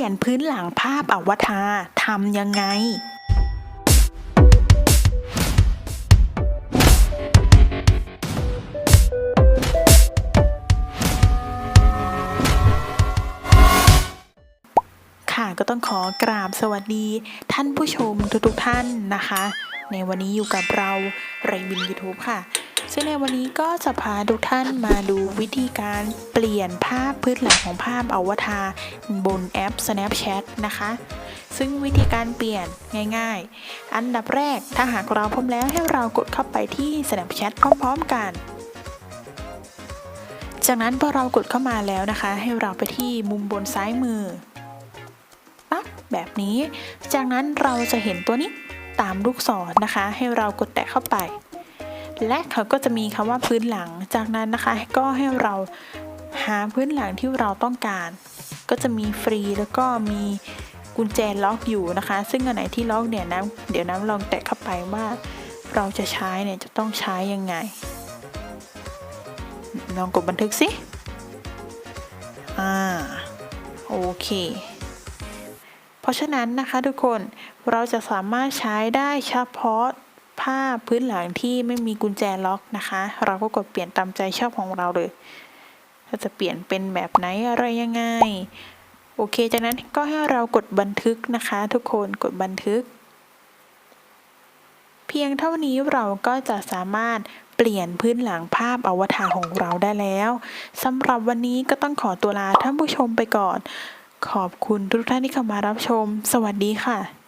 ลี่ยนพื้นหลังภาพอวตารทำยังไงค่ะก็ต้องขอกราบสวัสดีท่านผู้ชมทุกๆท่านนะคะ ในวันนี้อยู่กับเราไรบิน YouTube ค่ะ ซึ่งในวันนี้ก็จะพาทุกท่านมาดูวิธีการเปลี่ยนภาพพื้นหลังของภาพอวตารบนแอป Snapchat นะคะ ซึ่งวิธีการเปลี่ยนง่าย ๆ อันดับแรกถ้าหากเราพร้อมแล้วให้เรากดเข้าไปที่ Snapchat พร้อมๆกันจากนั้นพอเรากดเข้ามาแล้วนะคะ ให้เราไปที่มุมบนซ้ายมือปั๊บแบบนี้ จากนั้นเราจะเห็นตัวนี้ตามลูกศรนะคะ ให้เรากดแตะเข้าไป และเขาก็จะมีคำว่าพื้นหลัง จากนั้นนะคะก็ให้เราหาพื้นหลังที่เราต้องการ ก็จะมีฟรีแล้วก็มีกุญแจล็อกอยู่นะคะ ซึ่งอันไหนที่ล็อกเนี่ยน้ำเดี๋ยวน้ำลองแตะเข้าไปว่าเราจะใช้เนี่ยจะต้องใช้ยังไง ลองกดบันทึกสิ อ่า โอเค เพราะฉะนั้นนะคะทุกคนเราจะสามารถใช้ได้เฉพาะ ภาพพื้นหลังที่ไม่มีกุญแจล็อกนะคะ เราก็กดเปลี่ยนตามใจชอบของเราเลยเราจะเปลี่ยนเป็นแบบไหนอะไรยังไง โอเค จากนั้นก็ให้เรากดบันทึกนะคะ ทุกคนกดบันทึก เพียงเท่านี้เราก็จะสามารถเปลี่ยนพื้นหลังภาพอวตารของเราได้แล้วสำหรับวันนี้ก็ต้องขอตัวลาท่านผู้ชมไปก่อน ขอบคุณทุกท่านที่เข้ามารับชม สวัสดีค่ะ